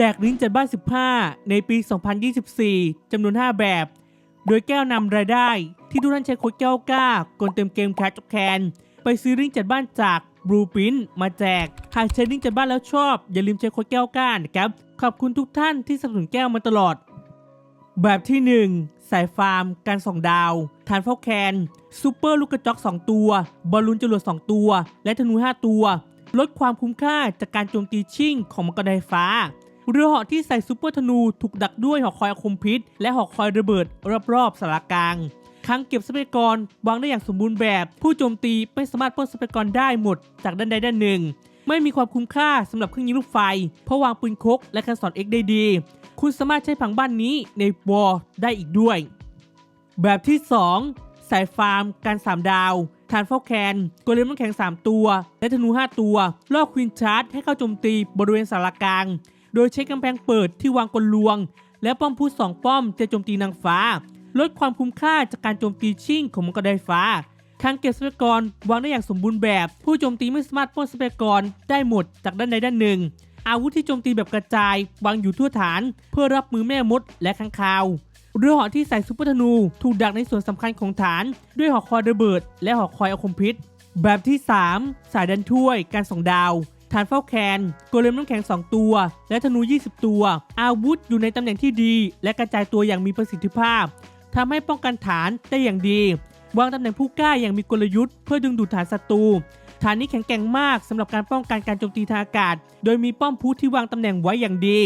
จกลิ้นจัดบ้าน 15 ในปี 2024 จำนวน 5 แบบ โดยแก้วนำรายได้ที่ทุกท่านใช้โค้ดแก้วกล้ากดเต็มเกมแคชแคนไปซื้อลิ้นจัดบ้านจากบลูปินมาแจก หากใช้ลิ้นจัดบ้านแล้วชอบ อย่าลืมใช้โค้ดแก้วกล้านะครับ ขอบคุณทุกท่านที่สนับสนุนแก้วมาตลอด แบบที่ 1 สายฟาร์ม การส่องดาว ฐานเฝ้าแคนซูเปอร์ลูกกระจอก 2 ตัว บอลลูนจรวด 2 ตัว และธนู 5 ตัว ลดความคุ้มค่าจากการโจมตีชิ่งของมังกรไฟฟ้า เรือเหาะที่ใส่ซูเปอร์ธนูถูกดักด้วยหอคอยอคมพิษ และหอคอยระเบิดรอบๆสารกลางคลังเก็บทรัพยากรวางได้อย่างสมบูรณ์แบบ ผู้โจมตีไม่สามารถปล้นทรัพยากรได้หมดจากด้านใดด้านหนึ่ง ไม่มีความคุ้มค่าสำหรับเครื่องยิงลูกไฟ เพราะวางปืนคกและคันสอนเอ็กได้ดี คุณสามารถใช้ผังบ้านนี้ในวอลได้อีกด้วย แบบที่ 2 สายฟาร์ม การ 3 ดาวฐานเฝ้าแคนโกเลมน้ำแข็ง 3 ตัว และธนู 5 ตัวล่อควินชาร์จให้เข้าโจมตีบริเวณสารกลาง โดยใช้กำแพงเปิดที่วางกลลวง และป้อมพูดสองป้อมจะโจมตีนางฟ้า ลดความคุ้มค่าจากการโจมตีชิ่งของมังกรไฟฟ้าคลังเก็บทรัพยากรวางได้อย่างสมบูรณ์แบบ ผู้โจมตีไม่สามารถปล้นทรัพยากรได้หมดจากด้านใดด้านหนึ่ง อาวุธที่โจมตีแบบกระจายวางอยู่ทั่วฐาน เพื่อรับมือแม่มดและข้างคาวเรือหาะที่ใส่ซุปเปอร์ธนูถูกดักในส่วนสำคัญของฐาน ด้วยหอคอยระเบิด และหอคอยอาคมพิษ แบบที่ 3 สายดันถ้วยการส่องดาว ฐานเฝ้าแคนโกเลมน้ำแข็ง 2 ตัว และธนู 20 ตัว อาวุธอยู่ในตำแหน่งที่ดี และกระจายตัวอย่างมีประสิทธิภาพทำให้ป้องกันฐานได้อย่างดี วางตำแหน่งผู้กล้าอย่างมีกลยุทธ์เพื่อดึงดูดฐานศัตรูฐานนี้แข็งแกร่งมากสำหรับการป้องกันการโจมตีทางอากาศ โดยมีป้อมพุที่วางตำแหน่งไว้อย่างดี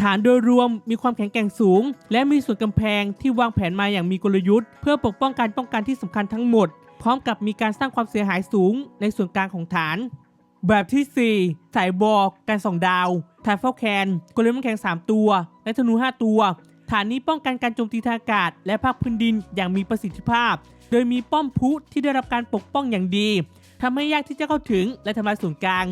ฐานโดยรวมมีความแข็งแกร่งสูง และมีส่วนกำแพงที่วางแผนมาอย่างมีกลยุทธ์ เพื่อปกป้องการป้องกันที่สำคัญทั้งหมด พร้อมกับมีการสร้างความเสียหายสูงในส่วนกลางของฐาน แบบที่ 4 สายบอกการส่องดาวฐานเฝ้าแคนกลเลมน้ำแข็ง 3 ตัว และธนู 5 ตัว ฐานนี้ป้องกันการโจมตีทางอากาศ และภาคพื้นดินอย่างมีประสิทธิภาพ โดยมีป้อมพุที่ได้รับการปกป้องอย่างดีทำให้ยากที่จะเข้าถึงและทำลายศูนย์กลาง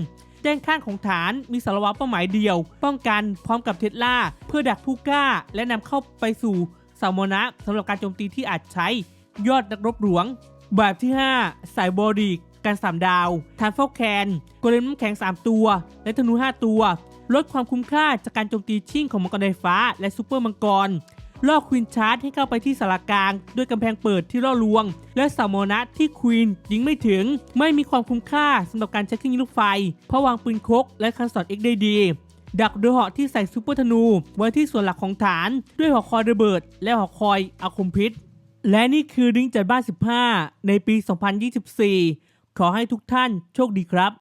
ด้านข้างของฐานมีสารวัตรเป้าหมายเดียว ป้องกันพร้อมกับเทสลาเพื่อดักผู้กล้า และนำเข้าไปสู่สามนะสำหรับการโจมตีที่อาจใช้ยอดนักรบหลวง แบบที่ 5 สายบอดี กการสามดาวฐานเฝ้าแคนโกเลมน้ำแข็ง 3 ตัว และธนู 5 ตัว ลดความคุ้มค่าจากการโจมตีชิ่งของมังกรไฟฟ้า และซูเปอร์มังกรล่อควีนชาร์จให้เข้าไปที่สารกลาง ด้วยกำแพงเปิดที่ล่อลวง และสามนะที่ควีนยิงไม่ถึง ไม่มีความคุ้มค่าสำหรับการใช้เครื่องยิงลูกไฟ เพราะวางปืนคกและคันสอดเอ็กได้ดี ดักโดยหาะที่ใส่ซูเปอร์ธนู ไว้ที่ส่วนหลักของฐาน ด้วยหอคอยระเบิด และหอคอยอาคมพิษ และนี่คือดิ้งจัดบ้าน 15 ในปี 2024 ขอให้ทุกท่านโชคดีครับ